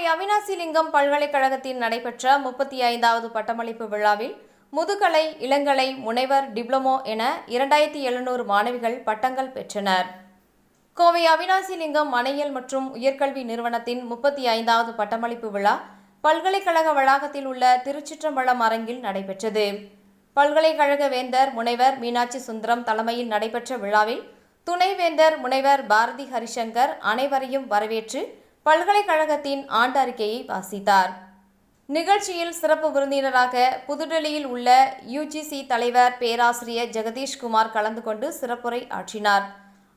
கோவை அவினாசிலிங்கம் பல்கலைக்கழகத்தில் நடைபெற்ற முப்பத்தி ஐந்தாவது பட்டமளிப்பு விழாவில் முதுகலை இளங்கலை முனைவர் டிப்ளமோ என இரண்டாயிரத்தி எழுநூறு மாணவிகள் பட்டங்கள் பெற்றனர். கோவை அவினாசிலிங்கம் மனையியல் மற்றும் உயர்கல்வி நிறுவனத்தின் முப்பத்தி ஐந்தாவது பட்டமளிப்பு விழா பல்கலைக்கழக வளாகத்தில் உள்ள திருச்சிற்றம்பலம் அரங்கில் நடைபெற்றது. பல்கலைக்கழக வேந்தர் முனைவர் மீனாட்சி சுந்தரம் தலைமையில் நடைபெற்ற விழாவில் துணைவேந்தர் முனைவர் பாரதி ஹரிசங்கர் அனைவரையும் வரவேற்று பல்கலைக்கழகத்தின் ஆண்டறிக்கையை வாசித்தார். நிகழ்ச்சியில் சிறப்பு விருந்தினராக புதுடெல்லியில் உள்ள யுஜிசி தலைவர் பேராசிரியர் ஜெகதீஷ்குமார் கலந்து கொண்டு சிறப்புரை ஆற்றினார்.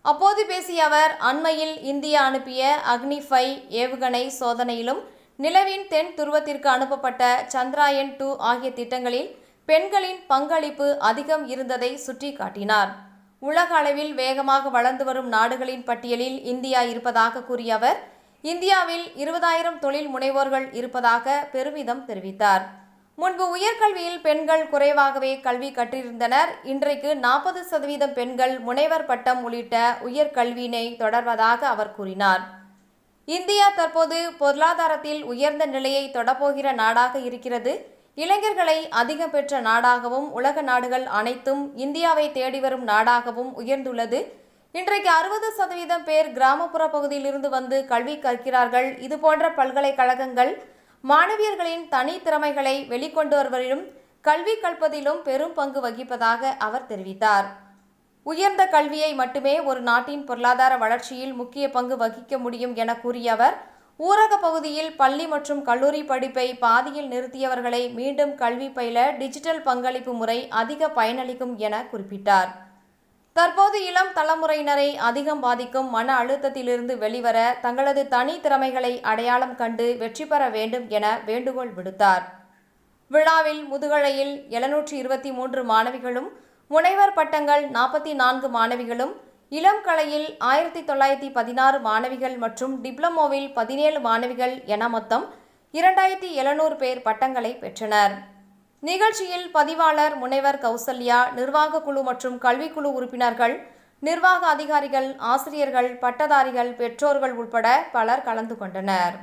அப்போது பேசிய அவர் அண்மையில் இந்தியா அனுப்பிய அக்னி ஃபை ஏவுகணை சோதனையிலும் நிலவின் தென் துருவத்திற்கு அனுப்பப்பட்ட சந்திராயன் டூ ஆகிய திட்டங்களில் பெண்களின் பங்களிப்பு அதிகம் இருந்ததை சுட்டிக்காட்டினார். உலக அளவில் வேகமாக வளர்ந்து வரும் நாடுகளின் பட்டியலில் இந்தியா இருப்பதாக கூறிய அவர் இந்தியாவில் இருபதாயிரம் தொழில் முனைவோர்கள் இருப்பதாக பெருமிதம் தெரிவித்தார். முன்பு உயர்கல்வியில் பெண்கள் குறைவாகவே கல்வி கற்றிருந்தனர். இன்றைக்கு நாற்பது சதவீதம் பெண்கள் முனைவர் பட்டம் உள்ளிட்ட உயர்கல்வியினை தொடர்வதாக அவர் கூறினார். இந்தியா தற்போது பொருளாதாரத்தில் உயர்ந்த நிலையை தொடப்போகிற நாடாக இருக்கிறது. இளைஞர்களை அதிகம் பெற்ற நாடாகவும் உலக நாடுகள் அனைத்தும் இந்தியாவை தேடி வரும் நாடாகவும் உயர்ந்துள்ளது. இன்றைக்கு அறுபது சதவீதம் பேர் கிராமப்புற பகுதியிலிருந்து வந்து கல்வி கற்கிறார்கள். இதுபோன்ற பல்கலைக்கழகங்கள் மாணவியர்களின் தனித்திறமைகளை வெளிக்கொண்டு வருவதிலும் கல்வி கற்பதிலும் பெரும் பங்கு வகிப்பதாக அவர் தெரிவித்தார். உயர்ந்த கல்வியை மட்டுமே ஒரு நாட்டின் பொருளாதார வளர்ச்சியில் முக்கிய பங்கு வகிக்க முடியும் என கூறிய அவர் ஊரக பகுதியில் பள்ளி மற்றும் கல்லூரி படிப்பை பாதியில் நிறுத்தியவர்களை மீண்டும் கல்வி பயில டிஜிட்டல் பங்களிப்பு முறை அதிக பயனளிக்கும் என குறிப்பிட்டார். தற்போது இளம் தலைமுறையினரை அதிகம் பாதிக்கும் மன அழுத்தத்திலிருந்து வெளிவர தங்களது தனி திறமைகளை அடையாளம் கண்டு வெற்றி பெற வேண்டும் என வேண்டுகோள் விடுத்தார். விழாவில் முதுகலையில் எழுநூற்றி இருபத்தி மூன்று மாணவிகளும் முனைவர் பட்டங்கள் நாற்பத்தி நான்கு மாணவிகளும் இளம் கலையில் ஆயிரத்தி தொள்ளாயிரத்தி பதினாறு மாணவிகள் மற்றும் டிப்ளமோவில் பதினேழு மாணவிகள் என மொத்தம் இரண்டாயிரத்தி எழுநூறு பேர் பட்டங்களை பெற்றனர். நிகழ்ச்சியில் பதிவாளர் முனைவர் கௌசல்யா நிர்வாக குழு மற்றும் கல்விக்குழு உறுப்பினர்கள் நிர்வாக அதிகாரிகள் ஆசிரியர்கள் பட்டதாரிகள் பெற்றோர்கள் உட்பட பலர் கலந்து கொண்டனர்.